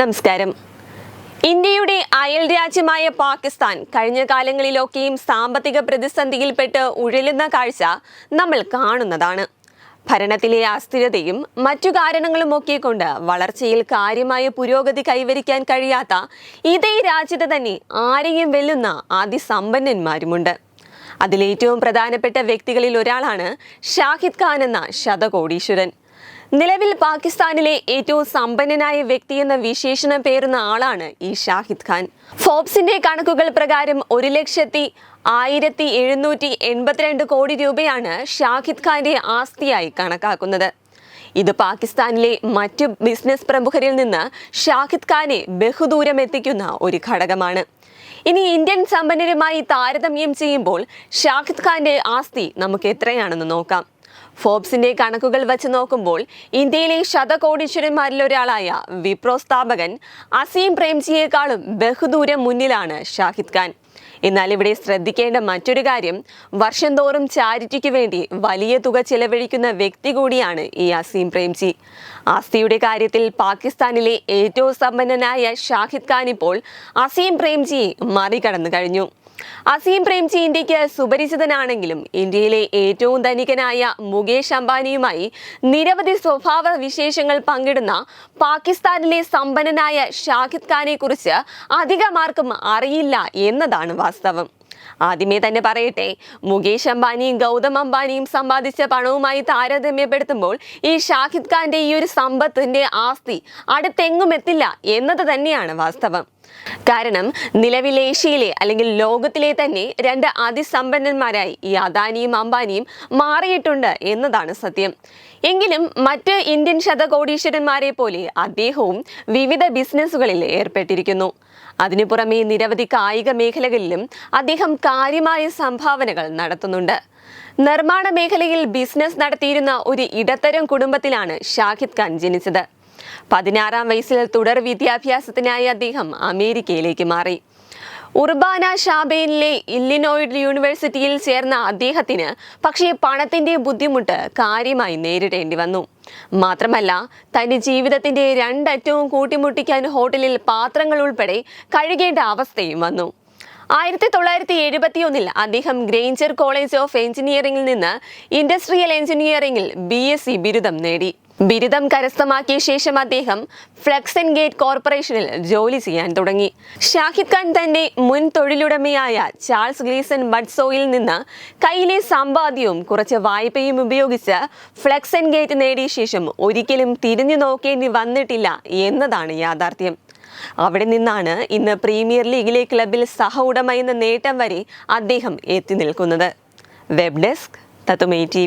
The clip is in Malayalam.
നമസ്കാരം. ഇന്ത്യയുടെ അയൽ രാജ്യമായ പാകിസ്ഥാൻ കഴിഞ്ഞ കാലങ്ങളിലൊക്കെയും സാമ്പത്തിക പ്രതിസന്ധിയിൽപ്പെട്ട് ഉഴലുന്ന കാഴ്ച നമ്മൾ കാണുന്നതാണ്. ഭരണത്തിലെ അസ്ഥിരതയും മറ്റു കാരണങ്ങളുമൊക്കെ കൊണ്ട് വളർച്ചയിൽ കാര്യമായ പുരോഗതി കൈവരിക്കാൻ കഴിയാത്ത ഇതേ രാജ്യത്ത് തന്നെ ആരെയും വെല്ലുന്ന അതിസമ്പന്നന്മാരുമുണ്ട്. അതിലേറ്റവും പ്രധാനപ്പെട്ട വ്യക്തികളിൽ ഒരാളാണ് ഷാഹിദ് ഖാൻ എന്ന ശതകോടീശ്വരൻ. നിലവിൽ പാകിസ്ഥാനിലെ ഏറ്റവും സമ്പന്നനായ വ്യക്തി എന്ന വിശേഷണം പേരുന്ന ആളാണ് ഈ ഷാഹിദ് ഖാൻ. ഫോബ്സിന്റെ കണക്കുകൾ പ്രകാരം ഒരു ലക്ഷത്തി ആയിരത്തി എഴുന്നൂറ്റി എൺപത്തിരണ്ട് കോടി രൂപയാണ് ഷാഹിദ് ഖാന്റെ ആസ്തിയായി കണക്കാക്കുന്നത്. ഇത് പാകിസ്ഥാനിലെ മറ്റു ബിസിനസ് പ്രമുഖരിൽ നിന്ന് ഷാഹിദ് ഖാനെ ബഹുദൂരം എത്തിക്കുന്ന ഒരു ഘടകമാണ്. ഇനി ഇന്ത്യൻ സമ്പന്നരുമായി താരതമ്യം ചെയ്യുമ്പോൾ ഷാഹിദ് ഖാന്റെ ആസ്തി നമുക്ക് എത്രയാണെന്ന് നോക്കാം. ഫോബ്സിന്റെ കണക്കുകൾ വച്ച് നോക്കുമ്പോൾ ഇന്ത്യയിലെ ശതകോടീശ്വരന്മാരിൽ ഒരാളായ വിപ്രോ സ്ഥാപകൻ അസീം പ്രേംജിയേക്കാളും ബഹുദൂരം മുന്നിലാണ് ഷാഹിദ് ഖാൻ. എന്നാൽ ഇവിടെ ശ്രദ്ധിക്കേണ്ട മറ്റൊരു കാര്യം വർഷം തോറും ചാരിറ്റിക്ക് വേണ്ടി വലിയ തുക ചെലവഴിക്കുന്ന വ്യക്തി കൂടിയാണ് ഈ അസീം പ്രേംജി. ആസ്തിയുടെ കാര്യത്തിൽ പാകിസ്ഥാനിലെ ഏറ്റവും സമ്പന്നനായ ഷാഹിദ് ഖാൻ ഇപ്പോൾ അസീം പ്രേംജിയെ മറികടന്നു കഴിഞ്ഞു. അസീം പ്രേംജി ഇന്ത്യയ്ക്ക് സുപരിചിതനാണെങ്കിലും ഇന്ത്യയിലെ ഏറ്റവും ധനികനായ മുകേഷ് അംബാനിയുമായി നിരവധി സ്വഭാവ വിശേഷങ്ങൾ പങ്കിടുന്ന പാകിസ്ഥാനിലെ സമ്പന്നനായ ഷാഹിദ് ഖാനെ കുറിച്ച് അധികമാർക്കും അറിയില്ല എന്നതാണ് വാസ്തവം. ആദ്യമേ തന്നെ പറയട്ടെ മുകേഷ് അംബാനിയും ഗൗതം അംബാനിയും സമ്പാദിച്ച പണവുമായി താരതമ്യപ്പെടുത്തുമ്പോൾ ഈ ഷാഹിദ് ഖാന്റെ ഈ ഒരു സമ്പത്തിന്റെ ആസ്തി അടുത്തെങ്ങും എത്തില്ല എന്നത് തന്നെയാണ് വാസ്തവം. കാരണം നിലവിൽ ഏഷ്യയിലെ അല്ലെങ്കിൽ ലോകത്തിലെ തന്നെ രണ്ട് അതിസമ്പന്നന്മാരായി ഈ അദാനിയും അംബാനിയും മാറിയിട്ടുണ്ട് എന്നതാണ് സത്യം. എങ്കിലും മറ്റ് ഇന്ത്യൻ ശതകോടീശ്വരന്മാരെ പോലെ അദ്ദേഹവും വിവിധ ബിസിനസ്സുകളിൽ ഏർപ്പെട്ടിരിക്കുന്നു. അതിനു പുറമെ നിരവധി കായിക മേഖലകളിലും അദ്ദേഹം കാര്യമായ സംഭാവനകൾ നടത്തുന്നുണ്ട്. നിർമ്മാണ മേഖലയിൽ ബിസിനസ് നടത്തിയിരുന്ന ഒരു ഇടത്തരം കുടുംബത്തിലാണ് ഷാഹിദ് ഖാൻ ജനിച്ചത്. പതിനാറാം വയസ്സിൽ തുടർ വിദ്യാഭ്യാസത്തിനായി അദ്ദേഹം അമേരിക്കയിലേക്ക് മാറി. ഉർബാന ഷാബേനിലെ ഇല്ലിനോയിഡ് യൂണിവേഴ്സിറ്റിയിൽ ചേർന്ന അദ്ദേഹത്തിന് പക്ഷേ പണത്തിന്റെ ബുദ്ധിമുട്ട് കാര്യമായി നേരിടേണ്ടി വന്നു. മാത്രമല്ല തന്റെ ജീവിതത്തിന്റെ രണ്ടറ്റവും കൂട്ടിമുട്ടിക്കാൻ ഹോട്ടലിൽ പാത്രങ്ങൾ ഉൾപ്പെടെ കഴുകേണ്ട അവസ്ഥയും വന്നു. ആയിരത്തി തൊള്ളായിരത്തി എഴുപത്തിയൊന്നിൽ അദ്ദേഹം ഗ്രേഞ്ചർ കോളേജ് ഓഫ് എഞ്ചിനീയറിംഗിൽ നിന്ന് ഇൻഡസ്ട്രിയൽ എഞ്ചിനീയറിംഗിൽ ബി എസ് സി ബിരുദം നേടി. ബിരുദം കരസ്ഥമാക്കിയ ശേഷം അദ്ദേഹം ഫ്ലക്സൻ ഗേറ്റ് കോർപ്പറേഷനിൽ ജോലി ചെയ്യാൻ തുടങ്ങി. ഷാഹിദ് ഖാൻ തന്റെ മുൻ തൊഴിലുടമയായ ചാൾസ് ഗ്ലീസൺ ബഡ്സോയിൽ നിന്ന് കയ്യിലെ സമ്പാദ്യവും കുറച്ച് വായ്പയും ഉപയോഗിച്ച് ഫ്ലക്സൻ ഗേറ്റ് നേടിയ ശേഷം ഒരിക്കലും തിരിഞ്ഞു നോക്കേണ്ടി വന്നിട്ടില്ല എന്നതാണ് യാഥാർത്ഥ്യം. അവിടെ നിന്നാണ് ഇന്ന് പ്രീമിയർ ലീഗിലെ ക്ലബിൽ സഹ ഉടമ എന്ന നേട്ടം വരെ അദ്ദേഹം എത്തി നിൽക്കുന്നത്. Web desk തത്തുമേ T